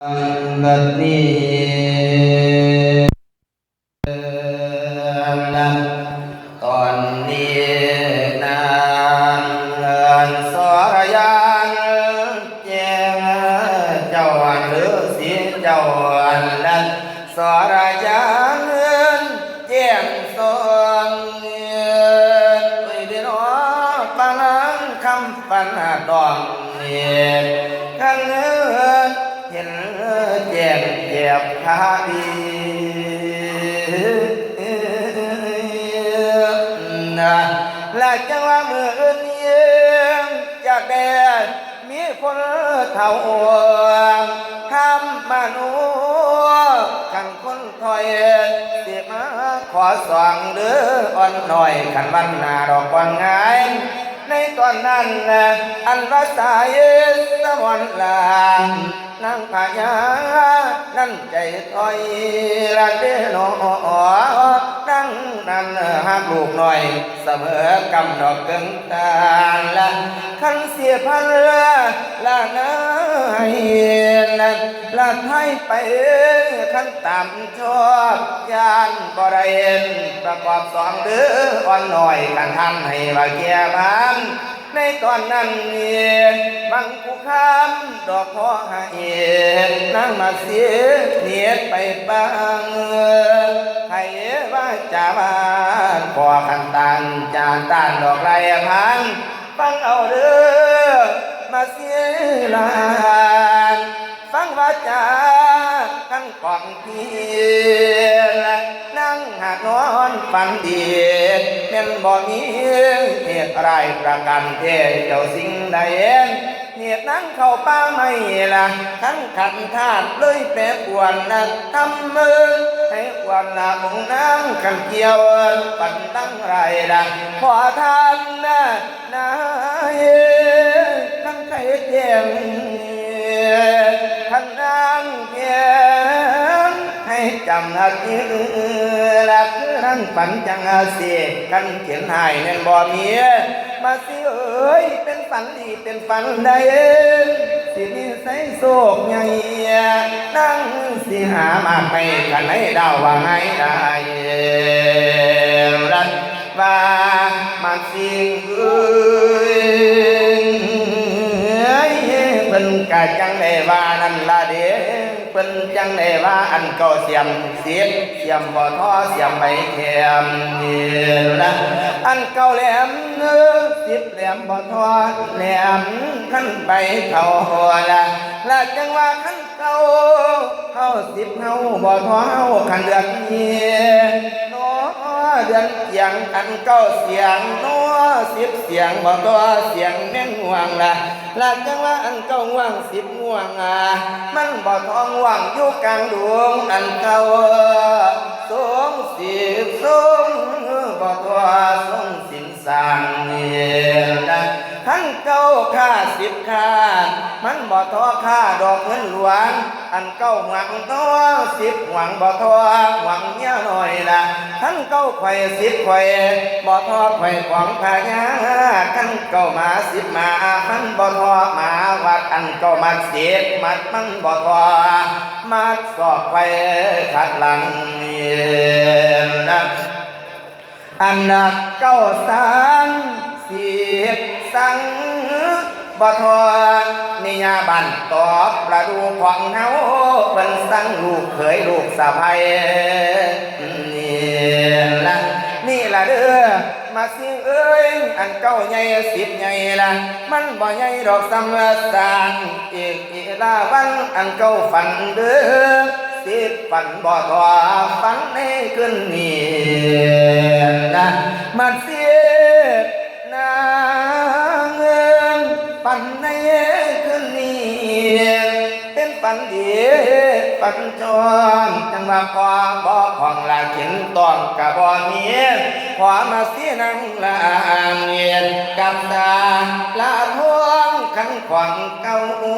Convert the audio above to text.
บัดนี้นะตอนนี้นางเงินสรยานแจ้งเจ้าวันหรือสีเจ้าวันนั้นสรยานเงินแจ้งสอนเงินไว้เดีนอปานังคำปัญหาดองเงินขั มแจ่มคาดีนะและจังว่ามืออื่นเยี่ยมจากแดนมีคนเท่าทำมานูขันคนถอยเสียมาขอสว่างเด้ออ่อนหน่อยขันวันนาดอกกวางายในตอนนั้นนะอันว่าสายสวรรค์ลาง นั่งพญานั่นใจถอยละเดนอนั่งนั่นหักลูกหน่อย เสมอกำดอกเกิงตาละขันเสียพันละละนาเฮียนละไทยไปขันตามชอบยานบ่ได้เห็นประกอบสองเดืออ่อนหน่อยกันทำให้ว่าแก่บ้าน ในตอนนั้นนี่บังกูคำดอกพอหาเอ็นนั่งมาเสียเนียดไปบางให้ว่าจะบ้าพอขันตันจานตานดอกไรพันฟังเอาเด้อมาเสียลานฟังว่าจาทั้งกอนเพียน นอนฝันดีแม่นบ่มีเหตุไรประกันเทเจ้าสิ่งใดเหตุนั้นเข้าป้าไม่ละทั้งขันธาตุเลยแปรปวนนะทำมือให้ควันละมงน้ำกันเกี่ยวปันตั้งไรละขอทานนะนายทั้งไข่เจียมท่านนางเพียงให้จำอาทิตย์และคือนั่นฝันจังอาเสียกันเขียนหายนั่นบ่เมียมาสิเอ้ยเป็นฝันดีเป็นฝันใดสิมีใส่โศกใหญ่นั่งสิหามาให้กันให้ดาวว่าไงได้รันว่ามาสิงเอ้ย กะจังได้ว่านั่นละเด้เพิ่นจังได้ว่าอันเก่าเสียมเสียมเสียมบ่ท้อเสียมใบแคมนี่ละอันเก่าแหลมเนื้อสิบแหลมบ่ท้อแหลมขั้นใบเท่าละละจังว่าขั้นเก่าเฮาสิบเฮาบ่ท้อเฮาขันเดือนนี้ เดือนเสียงอันเก้าเสียงนัวสิบเสียงบ่ตัวเสียงแม่งห่วงละหลักจังว่าอันเก้าว่างสิบห่วงอะมันบ่ทองว่างอยู่กลางดวงอันเก้าสงสิบสงบ่ตัวสงสินสางเนียนะ ทั้งเก่าค่าสิบค่า มันบ่ทอค่าดอกเงินหลวง อันเก่าหวังทอสิบหวังบ่ทอหวังเงี้ยหน่อยละทั้งเก่าไข่สิบไข่บ่ทอไข่ของพญาทั้งเก่ามาสิบมามันบ่ทอมาวัดอันเก่ามาเสียมัดมันบ่ทอมัดสอบไปขัดหลังเนียนอันนักเก้าสัง สิบสังบ่ทอนนิยาบันตอบประดูของเฮาเป็นสังลูกเขยลูกสะใภ้นี่ละนี่ละเด้อมาสิเอ้ยอันเก้าใหญ่สิบใหญ่ละมันบ่ใหญ่ดอกสำรสางอีกอีลาวันอันเก้าฝันเด้อสิบฝันบ่ทอฝันในคืนนี้นะมันเสี ปันดีปันจอนจังว่าพอบ่ของลาขินตอนกะบ่มีพอมาเสียนังลาเงียนกับตาลาทวงขังขวางเก้าม